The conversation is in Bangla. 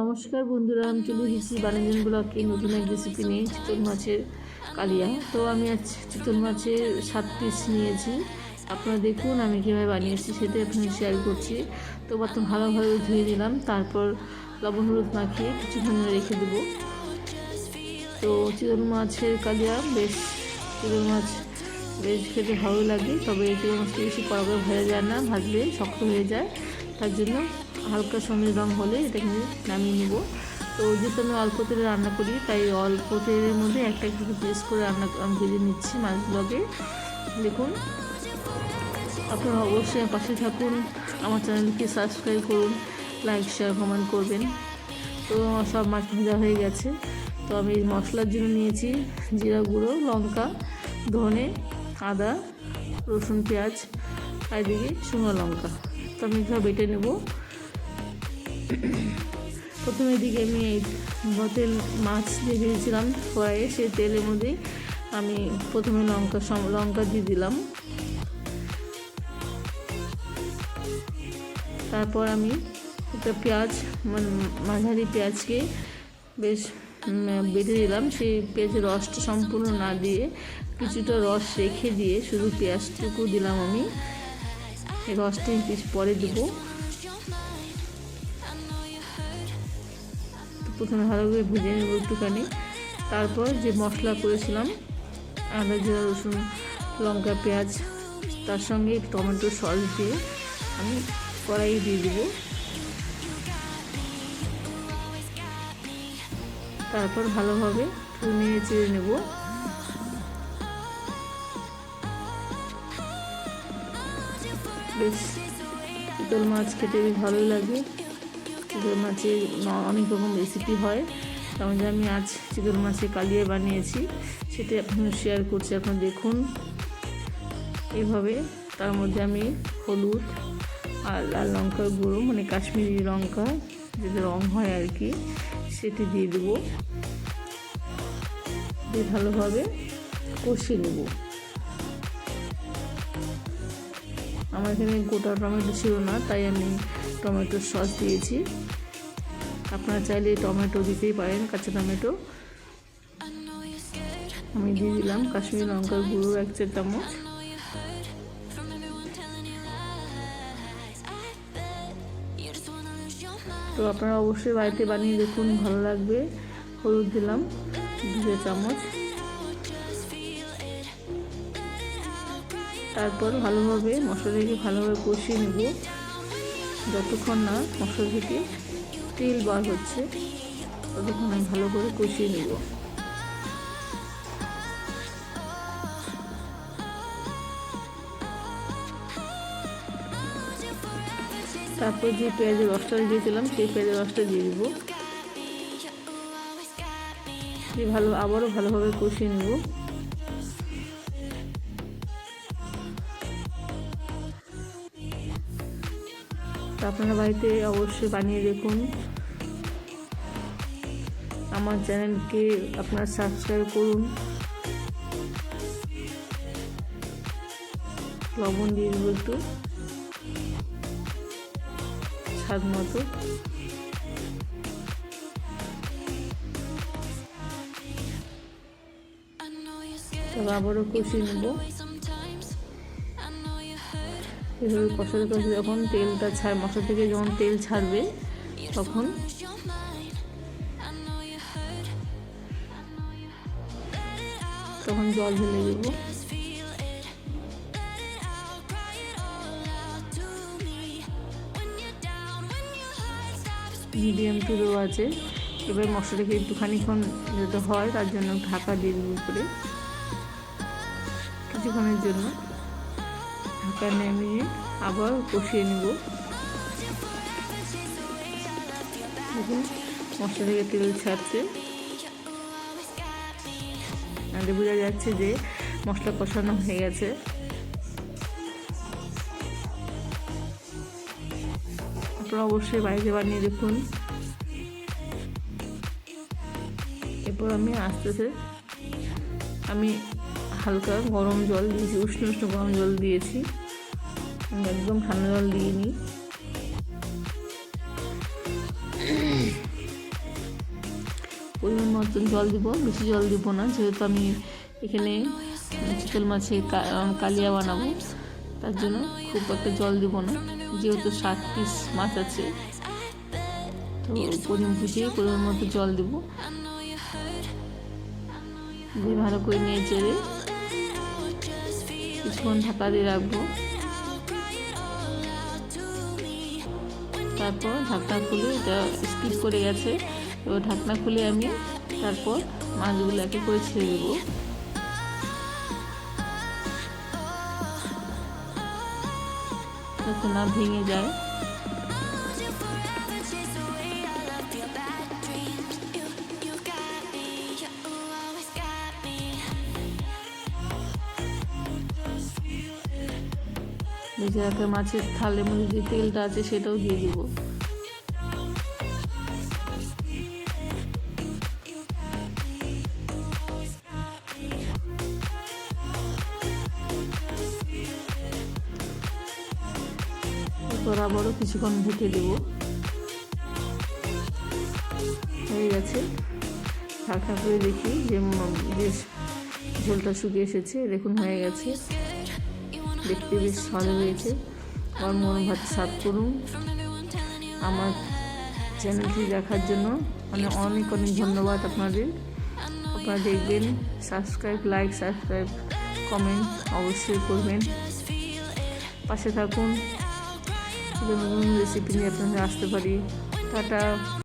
নমস্কার বন্ধুরা, আমি চলে এসেছি বানিজন ব্লকে নতুন এক রেসিপি নিয়ে, চিতল মাছের কালিয়া। তো আমি আজ চিতল মাছের সাত পিস নিয়েছি। আপনারা দেখুন আমি কীভাবে বানিয়েছি সেটা আপনাদের শেয়ার করছি। তো প্রথম ভালোভাবে ধুয়ে দিলাম তারপর লবণ হলুদ মাখিয়ে কিছুক্ষণ রেখে দেবো। তো চিতল মাছের কালিয়া, বেশ চিতল মাছ, বেশ খেতে ভালো লাগে, তবে চিতল মাছটা বেশি কড়া করে যায় না, ভাজলে শক্ত হয়ে যায়, তার জন্য হালকা সমেত রং হলে এটাকে নামিয়ে নেব। তো ওই যেহেতু আমি অল্প তেলে রান্না করি, তাই অল্প তেলের মধ্যে একটা একটু পেস্ট করে রান্না আমি ভেজে নিচ্ছি মাছগুলোকে দেখুন, আপনারা অবশ্যই পাশে থাকুন, আমার চ্যানেলকে সাবস্ক্রাইব করুন লাইক শেয়ার কমেন্ট করবেন। তো আমার সব মাছ ভাজা হয়ে গেছে। তো আমি মশলার জন্য নিয়েছি জিরা গুঁড়ো, লঙ্কা, ধনে, আদা, রসুন, পেঁয়াজ, আর এদিকে শুকনো লঙ্কা। তো আমি সব বেটে নেব। প্রথমে দিকে আমি এই তেল মাছ দিয়ে ভেজেছিলাম কড়াইয়ে সেই তেলের মধ্যে আমি প্রথমে লঙ্কা লঙ্কা দিয়ে দিলাম। তারপর আমি একটা পেঁয়াজ মানে মাঝারি পেঁয়াজকে বেশ বেটে দিলাম। সেই পেঁয়াজের রসটা সম্পূর্ণ না দিয়ে কিছুটা রস রেখে দিয়ে শুধু পেঁয়াজটুকু দিলাম আমি। রসটা কিছু পরে দেবো। প্রথমে ভালো করে ভেজে নেব একটুখানি। তারপর যে মশলা করেছিলাম, আদা, জিরা, রসুন, লঙ্কা, পেঁয়াজ, তার সঙ্গে টমেটো, সস দিয়ে আমি কড়াইয়ে দিয়ে দেবো। তারপর ভালোভাবে নেড়ে চেড়ে নেব। বেশ চিতল মাছ খেতে ভালোই লাগে। চিতল মাছের ন- অনেক রকম রেসিপি হয়। যে আমি আজ চিতল মাছের কালিয়ে বানিয়েছি। সেটা আপনার শেয়ার করছি, এখন দেখুন। এভাবে তার মধ্যে আমি হলুদ আর লাল লঙ্কার গুঁড়ো মানে কাশ্মীরি লঙ্কা যেটা রং হয় আর কি, সেটি দিয়ে দেবো। দিয়ে ভালোভাবে কষিয়ে নেব। আমার এখানে গোটা টমেটো ছিল না, তাই আমি টমেটোর সস দিয়েছি। আপনারা চাইলে টমেটো দিতেই পারেন, কাঁচা টমেটো। আমি দিয়ে দিলাম কাশ্মীরি লঙ্কার গুঁড়ো, এক চা চামচ। তো আপনারা অবশ্যই বাড়িতে বানিয়ে দেখুন, ভালো লাগবে। হলুদ দিলাম, দু চামচ। তারপর ভালোভাবে মশলাটাকে ভালোভাবে কষিয়ে নেব। যতক্ষণ না মশলা থেকে তেল বার হচ্ছে ততক্ষণ আমি ভালো করে কষিয়ে নেব। তারপর যে পেঁয়াজের রসটা দিয়েছিলাম, সেই পেঁয়াজের রসটা দিয়ে দিব। ভালো, আবারও ভালোভাবে কষিয়ে নেব। আপনারা বাড়িতে অবশ্যই বানিয়ে দেখুন। আমার চ্যানেলকে আপনারা সাবস্ক্রাইব করুন। লবণ দিয়ে দেবো একটু। স্বাদ মতো। আবারও কষিয়ে নেব। এভাবে কষাতে কষাতে যখন তেলটা ছাড় মশলা থেকে যখন তেল ছাড়বে, তখন তখন জল ঢেলে দেবো। মিডিয়াম টু আছে। এবার মশলাটাকে একটুখানিক্ষণ যাতে হয়, তার জন্য ঢাকা দিয়ে দেবো উপরে। কিছুক্ষণের জন্য ঢাকা নামিয়ে আবার কষিয়ে নেব। মশলা থেকে তেল ছাড়ছে। আর বোঝা যাচ্ছে যে মশলা কষানো হয়ে গেছে। আপনারা অবশ্যই বাড়িতে বানিয়ে দেখুন। এরপর আমি আস্তে আস্তে আমি হালকা গরম জল দিয়েছি, উষ্ণ উষ্ণ গরম জল দিয়েছি। একদম ঠান্ডা জল দিয়ে দিইনি। পরিমাণ মতন জল দিব, বেশি জল দিব না, যেহেতু আমি এখানে চিতল মাছে কালিয়া বানাবো, তার জন্য খুব একটা জল দিব না, যেহেতু সাত পিস মাছ আছে। তো পরিমাণ বুঝিয়ে পরিমাণ মতো জল দিব। দিয়ে ভালো করে নিয়ে চেড়ে কিছুক্ষণ ঢাকা দিয়ে রাখব। তারপর ঢাকনা খুলে এটা স্কিপ করে গেছে। এবার ঢাকনা খুলে আমি তারপর মাছগুলো একে করে ছেড়ে দেবো। যাতে না ভেঙে যায় ভেজে মাছের থালের মধ্যে যে তেলটা আছে সেটাও দিয়ে দিব। এরপর আবারও কিছুক্ষণ ঢেকে দেব। হয়ে গেছে। ঢাকা করে দেখি যে বেশ ঝোলটা শুকিয়ে এসেছে। দেখুন, হয়ে গেছে। দেখতে বেশ ভালো হয়েছে। গরম গরম ভাত সার্ভ করুন। আমার চ্যানেলটি দেখার জন্য মানে অনেক অনেক ধন্যবাদ আপনাদের। আপনারা দেখবেন সাবস্ক্রাইব লাইক সাবস্ক্রাইব কমেন্ট অবশ্যই করবেন। পাশে থাকুন। নতুন রেসিপি নিয়ে আপনাদের আসতে পারি টাটা।